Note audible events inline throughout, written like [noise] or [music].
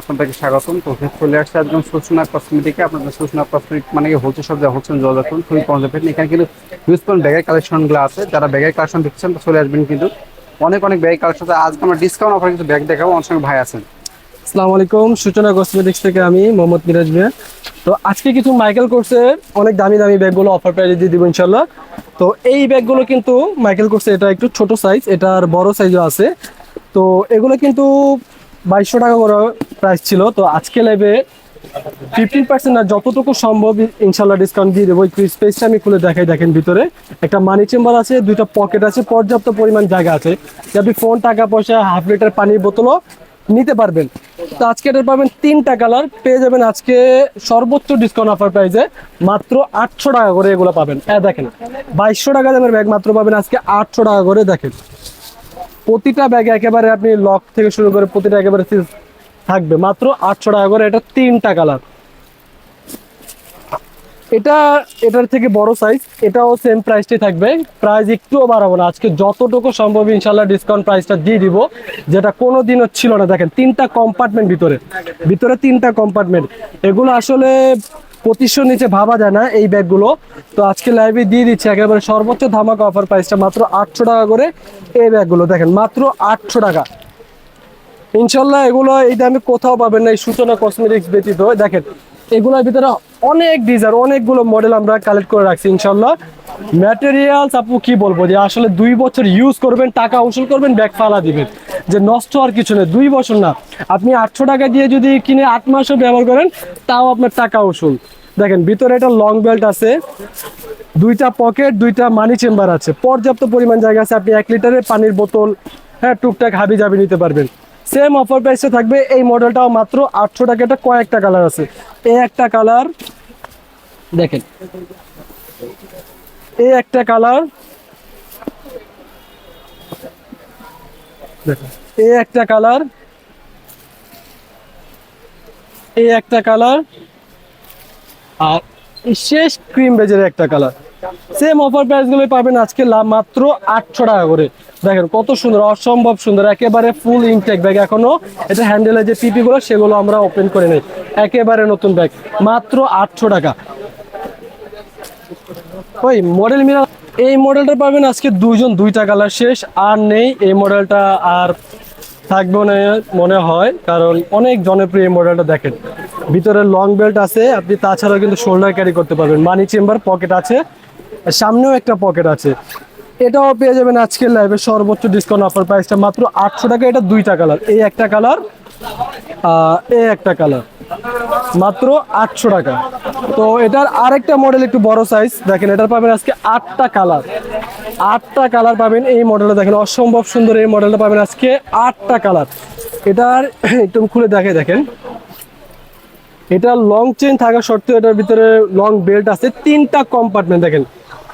আপনাদেরকে স্বাগতম। তো চলে আসছে একদম সুচনা কসমেটিকে আপনাদের সুচনা কসমেটিক মানে যা খুবই কম এখানে কিন্তু ব্যাগের কালেকশনগুলো আছে। যারা ব্যাগের কালেকশন দেখছেন চলে আসবেন কিন্তু। অনেক অনেক ব্যাগের কালেকশন আজকে আমরা ডিসকাউন্ট কিন্তু ব্যাগ দেখাবো। অনেক ভাই আছেন। আলাইকুম সূচনা কসমেটিক্স থেকে আমি মোহাম্মদ মিরাজ মিয়া। তো আজকে কিছু মাইকেল কোর্সের অনেক দামি দামি ব্যাগগুলো অফার প্রাইজে দিয়ে দিব ইনশাল্লাহ তো এই ব্যাগগুলো কিন্তু মাইকেল কোর্সে এটা একটু ছোট সাইজ এটার বড় সাইজও আছে। তো এগুলো কিন্তু বাইশশো টাকা করে প্রাইস ছিল। তো আজকে লাইভে ফিফটিন পার্সেন্ট আর যতটুকু সম্ভব ইনশাল্লাহ ডিসকাউন্ট দিয়ে দেবো। একটু স্পেসটা আমি খুলে দেখাই দেখেন ভিতরে। একটা মানি চেম্বার আছে, দুইটা পকেট আছে, পর্যাপ্ত পরিমাণ জায়গা আছে। আপনি ফোন টাকা, পয়সা হাফ লিটার পানির বোতলও নিতে পারবেন। তো আজকে এটা পাবেন তিনটা কালার পেয়ে যাবেন আজকে সর্বোচ্চ ডিসকাউন্ট অফার প্রাইসে মাত্র আটশো টাকা করে এগুলো পাবেন। হ্যাঁ দেখেন, বাইশশো টাকা দামের ব্যাগ মাত্র পাবেন আজকে আটশো টাকা করে, দেখেন। প্রতিটা ব্যাগে একেবারে আপনি লক থেকে শুরু করে প্রতিটা একেবারে থাকবে। মাত্র আটশো টাকা করে, এটা তিনটা কালার এটা, এটার থেকে বড় সাইজ এটাও সেম প্রাইসটাই থাকবে। প্রাইস একটুও বাড়াবো না। আজকে যতটুকু সম্ভব ইনশাল্লাহ ডিসকাউন্ট প্রাইসটা দিয়ে দিব। যেটা কোনো দিনও ছিল না। দেখেন, তিনটা কম্পার্টমেন্ট ভিতরে। ভিতরে তিনটা কম্পার্টমেন্ট এগুলো আসলে পঁচিশশো নিচে ভাবা যায় না এই ব্যাগগুলো। তো আজকে লাইভে দিয়ে দিচ্ছে। একেবারে সর্বোচ্চ ধামাকা অফার প্রাইসটা মাত্র আটশো টাকা করে এই ব্যাগগুলো। দেখেন, মাত্র আটশো টাকা। ইনশাল্লাহ এগুলো এই দামে কোথাও পাবেন না। এই সূচনা কসমেটিক্স ব্যতীত। দেখেন, এগুলোর ভিতরে অনেক ডিজাইন অনেকগুলো মডেল আমরা কালেক্ট করে রাখছি ইনশাল্লাহ ম্যাটেরিয়ালস আপু, কি বলব যে আসলে দুই বছর ইউজ করবেন, টাকা উসুল করবেন ব্যাগ ফালা দিবেন। যে নষ্ট আর কিছু নেই, দুই বছর না। আপনি আটশো টাকা দিয়ে যদি কিনে আট মাসও ব্যবহার করেন, তাও আপনার টাকা উসুল। দেখেন, ভিতরে একটা লং বেল্ট আছে, দুইটা পকেট দুইটা মানি চেম্বার আছে। পর্যাপ্ত পরিমাণ জায়গা আছে, আপনি এক লিটারের পানির বোতল হ্যাঁ টুকটাক হাবি জাবি নিতে পারবেন। সেম অফার প্রাইসে থাকবে, এই মডেলটাও মাত্র আটশো টাকা, এটা কয়েকটা কালার আছে। এই একটা কালার দেখেন। এই একটা কালার। এই একটা কালার। এই একটা কালার। আর শেষ ক্রিম বেজের একটা কালার। সেম অফার প্রাইসগুলো পাবেন আজকে মাত্র আটশো টাকা করে। দেখেন কত সুন্দর, অসম্ভব সুন্দর। একেবারে ফুল ইনটেক ব্যাগ এখনও। এটা হ্যান্ডেলের যে পিপি গুলো, সেগুলো আমরা ওপেন করে নেই। একেবারে নতুন ব্যাগ মাত্র আটশো টাকা। ওই মডেল মিরা, এই মডেলটা পাবেন আজকে দুইজন, দুইটা কালার শেষ। আর নেই, এই মডেলটা আর থাকবে না মনে হয়, কারণ অনেক জনপ্রিয় এই মডেলটা দেখেন। ভিতরে লং বেল্ট আছে, আপনি তাছাড়াও কিন্তু শোল্ডার ক্যারি করতে পারবেন। মানি চেম্বার পকেট আছে, সামনেও একটা পকেট আছে। এটাও পেয়ে যাবেন আজকের লাইভে সর্বোচ্চ ডিসকাউন্ট অফার প্রাইসটা মাত্র আটশো টাকা। এটা দুইটা কালার এই একটা কালার এই একটা কালার মাত্র আটশো টাকা। তো এটার আরেকটা মডেল একটু বড় সাইজ দেখেন, এটার পাবেন আজকে আটটা কালার আটটা কালার পাবেন এই মডেলটা দেখেন, অসম্ভব সুন্দর এই মডেলটা পাবেন আজকে আটটা কালার এটার [clears throat] একটু খুলে দেখে দেখেন। এটা লং চেন থাকা সত্ত্বেও এটার ভিতরে লং বেল্ট আছে। তিনটা কম্পার্টমেন্ট দেখেন।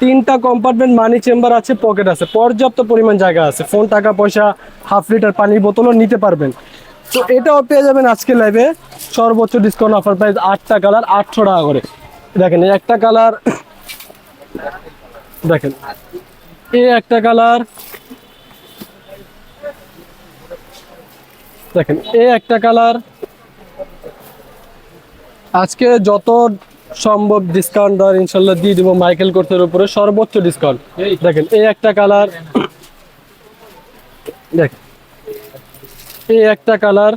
তিনটা কম্পার্টমেন্ট মানি চেম্বার আছে পকেট আছে। পর্যাপ্ত পরিমাণ জায়গা আছে। ফোন টাকা, পয়সা হাফ লিটার পানির বোতলও নিতে পারবেন। তো এটাও পেয়ে যাবেন আজকে লাইভে সর্বোচ্চ ডিসকাউন্ট অফার প্রাইস আটটা কালার আটশো টাকা করে। দেখেন একটা কালার দেখেন, এই একটা কালার দেখেন, এই একটা কালার আজকে যত সম্ভব ডিসকাউন্ট দেওয়ার ইনশাল্লাহ দিয়ে দিব মাইকেল কোর্সের উপরে, সর্বোচ্চ ডিসকাউন্ট দেখেন, এই একটা কালার দেখ এই একটা কালার।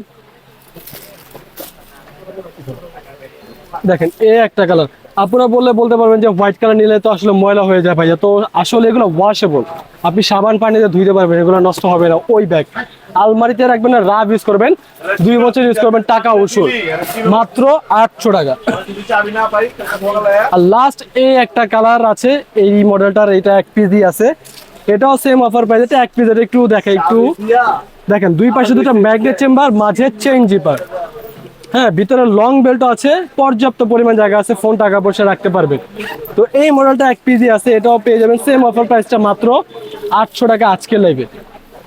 দেখেন, এই একটা কালার। আপনারা বললে বলতে পারবেন যে হোয়াইট কালার নিলে তো আসলে ময়লা হয়ে যায় ভাইয়া। তো আসলে এগুলো ওয়াশেবল আপনি সাবান পানিতে ধুইতে পারবেন, এগুলো নষ্ট হবে না, ওই ব্যাগ আলমারিতে রাখবেন না রাব ইউজ করবেন, দুই বছর ইউজ করবেন, টাকা উসুল। মাত্র আটশো টাকা। আর লাস্ট এই একটা কালার আছে, এই মডেলটার এটা এক পিজি আছে। এটাও সেম অফার প্রাইস এটা এক পিস এটা একটু দেখে, একটু দেখেন, দুই পাশে দুটো ম্যাগনেট চেম্বার মাঝে চেইন জিপার হ্যাঁ ভিতরে লং বেল্ট আছে, পর্যাপ্ত পরিমাণ জায়গা আছে ফোন টাকা পয়সা রাখতে পারবেন। তো এই মডেলটা এক পিজি আছে, এটাও পেয়ে যাবেন সেম অফার প্রাইসটা মাত্র আটশো টাকা আজকে লাগবে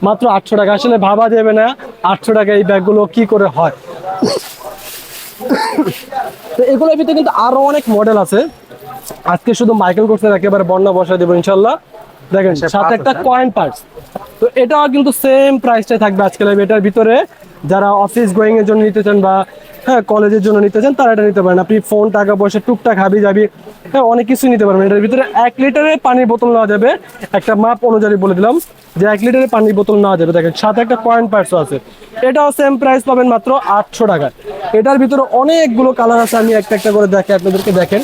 মাত্র আটশো টাকা, আসলে ভাবা যাবে না আটশো টাকা এই ব্যাগগুলো কি করে হয়। তো এগুলোর ভিতরে কিন্তু আরও অনেক মডেল আছে। আজকে শুধু মাইকেল কোর্সের একেবারে বন্যা বসা দেবো, ইনশাল্লাহ। দেখেন সাথে একটা কয়েন পার্টস তো এটাও কিন্তু সেম প্রাইসটা থাকবে আজকে লাইভ এটার ভিতরে যারা অফিস গোয়িং এর জন্য নিতে চান বা হ্যাঁ কলেজের জন্য নিতে চান তারা এটা নিতে পারেন। আপনি ফোন টাকা পয়সা টুকটাক হাবি যাবি হ্যাঁ অনেক কিছু নিতে পারবেন। এটার ভিতরে এক লিটারের পানির বোতল নেওয়া যাবে। একটা মাপ অনুযায়ী বলে দিলাম যে এক লিটারের পানির বোতল নেওয়া যাবে। দেখেন সাথে একটা কয়েন পার্টসও আছে। এটাও সেম প্রাইস পাবেন মাত্র আটশো টাকা এটার ভিতরে অনেকগুলো কালার আছে। আমি একটা একটা করে দেখে আপনাদেরকে দেখেন।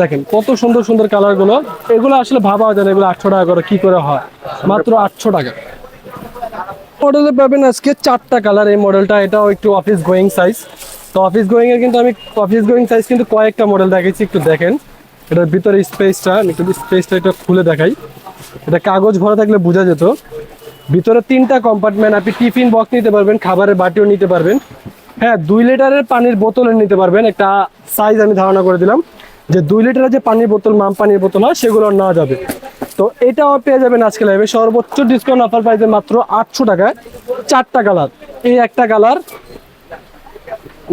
দেখেন, কত সুন্দর সুন্দর কালারগুলো। এগুলো আসলে ভাবা যায় না, এগুলো আটশো টাকা করে কি করে হয়। মাত্র আটশো টাকা। মডেলে পাবেন আজকে চারটা কালার এই মডেলটা এটাও একটু অফিস গোয়িং সাইজ তো অফিস গোয়িং এর কিন্তু আমি অফিস গোয়িং সাইজ কিন্তু কয়েকটা মডেল দেখেছি একটু দেখেন। এটার ভিতরে স্পেসটা একটু স্পেসটা একটু খুলে দেখাই। এটা কাগজ ভরা থাকলে বোঝা যেত। ভিতরে তিনটা কম্পার্টমেন্ট আপনি টিফিন বক্স নিতে পারবেন, খাবারের বাটিও নিতে পারবেন। হ্যাঁ দুই লিটারের পানির বোতল নিতে পারবেন। একটা সাইজ আমি ধারণা করে দিলাম। যে দুই লিটারের যে পানির বোতল, মাম পানির বোতল হয়, সেগুলো নেওয়া যাবে। তো এটাও পেয়ে যাবেন আজকে লাইভে সর্বোচ্চ ডিসকাউন্ট অফার পাইছে মাত্র আটশো টাকায় চারটা কালার এই একটা কালার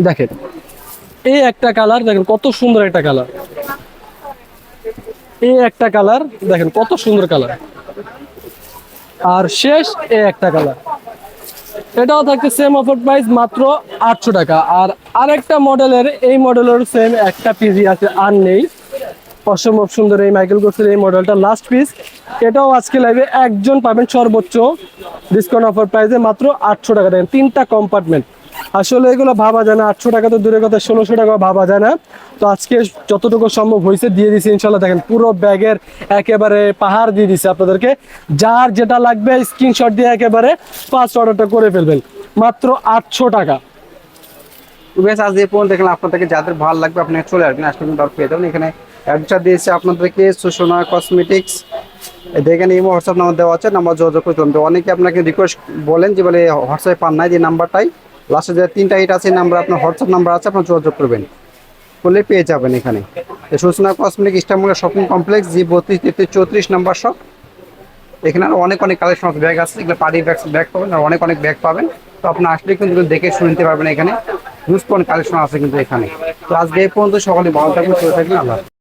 দেখেন, এই একটা কালার দেখেন কত সুন্দর একটা কালার এই একটা কালার দেখেন কত সুন্দর কালার আর শেষ, এই একটা কালার এটাও থাকছে সেম অফার প্রাইস মাত্র আটশো টাকা। আর আরেকটা মডেলের এই মডেলের সেম একটা পিজি আছে, আর নেই। অসম্ভব সুন্দর এই মাইকেল কোর্সের এই মডেলটা লাস্ট পিস এটাও আজকে লাইভে একজন পাবেন সর্বোচ্চ ডিসকাউন্ট অফার প্রাইসে মাত্র আটশো টাকা দেখেন তিনটা কম্পার্টমেন্ট আসলে এগুলো ভাবা যায় না। আটশো টাকা তো দূরের কথা, ষোলোশো টাকা ভাবা যায় না। তো আজকে যতটুকু সম্ভব হয়েছে দিয়ে দিছি ইনশাল্লাহ দেখেন, পুরো ব্যাগের একেবারে পাহাড় দিয়ে দিছে আপনাদেরকে। যার যেটা লাগবে, স্ক্রিনশট দিয়ে একেবারে ফার্স্ট অর্ডারটা করে ফেলবেন। মাত্র আটশো টাকা। বেশ আজ এই দেখলাম, আপনাদেরকে যাদের ভালো লাগবে, আপনি চলে আসলে এখানে অ্যাড্রেসটা দিয়েছে আপনাদেরকে, সুষমা কসমেটিক্স দেখেন, এই হোয়াটসঅ্যাপ নাম্বার দেওয়া আছে নাম্বার যোগাযোগ করতে। অনেকে আপনাকে রিকোয়েস্ট বলেন যে, বলে হোয়াটসঅ্যাপে পান নাই, যে নাম্বারটাই লাস্টে যে তিনটা ইট আছে নাম্বার আপনার হোয়াটসঅ্যাপ নাম্বার আছে, আপনার যোগাযোগ করবেন। করলে পেয়ে যাবেন এখানে। সুষমা কসমেটিক ইস্টামুলা শপিং কমপ্লেক্স জি বত্রিশ, তেত্রিশ, চৌত্রিশ নাম্বার শপ এখানে আরও অনেক অনেক কালেকশন অফ ব্যাগ আছে, এগুলো পার্টি ব্যাগ ব্যাগ পাবেন, আর অনেক অনেক ব্যাগ পাবেন। তো আপনি আসলে কিন্তু দেখে শুনে নিতে পারবেন এখানে। হিউজ কালেকশন আছে কিন্তু এখানে। তো আজকে এই পর্যন্ত সকালে ভালো থাকবেন, সুস্থ থাকবেন, আল্লাহ।